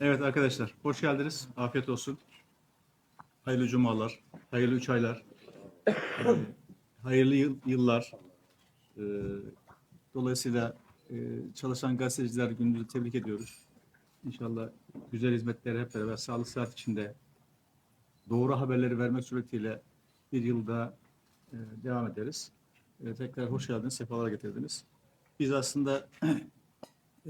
Evet arkadaşlar, hoş geldiniz. Afiyet olsun. Hayırlı cumalar, hayırlı üç aylar, hayırlı yıl, yıllar. Ee, dolayısıyla e, çalışan gazeteciler gününüzü tebrik ediyoruz. İnşallah güzel hizmetleri hep beraber sağlık saat içinde doğru haberleri vermek suretiyle bir yılda e, devam ederiz. Ee, tekrar hoş geldiniz, sefalar getirdiniz. Biz aslında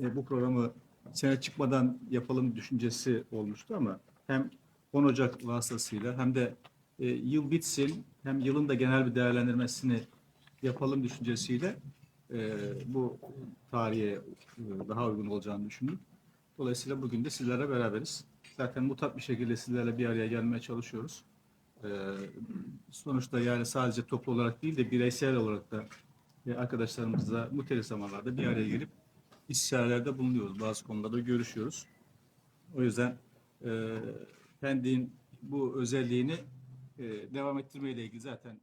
e, bu programı sene çıkmadan yapalım düşüncesi olmuştu ama hem 10 Ocak vasıtasıyla hem de e, yıl bitsin hem yılın da genel bir değerlendirmesini yapalım düşüncesiyle e, bu tarihe daha uygun olacağını düşündük. Dolayısıyla bugün de sizlerle beraberiz. Zaten mutat bir şekilde sizlerle bir araya gelmeye çalışıyoruz. Sonuçta yani sadece toplu olarak değil de bireysel olarak da arkadaşlarımızla muhtelif zamanlarda bir araya gelip istişarelerde bulunuyoruz. Bazı konularda görüşüyoruz. O yüzden e, Pendik'in bu özelliğini e, devam ettirmeyle ilgili zaten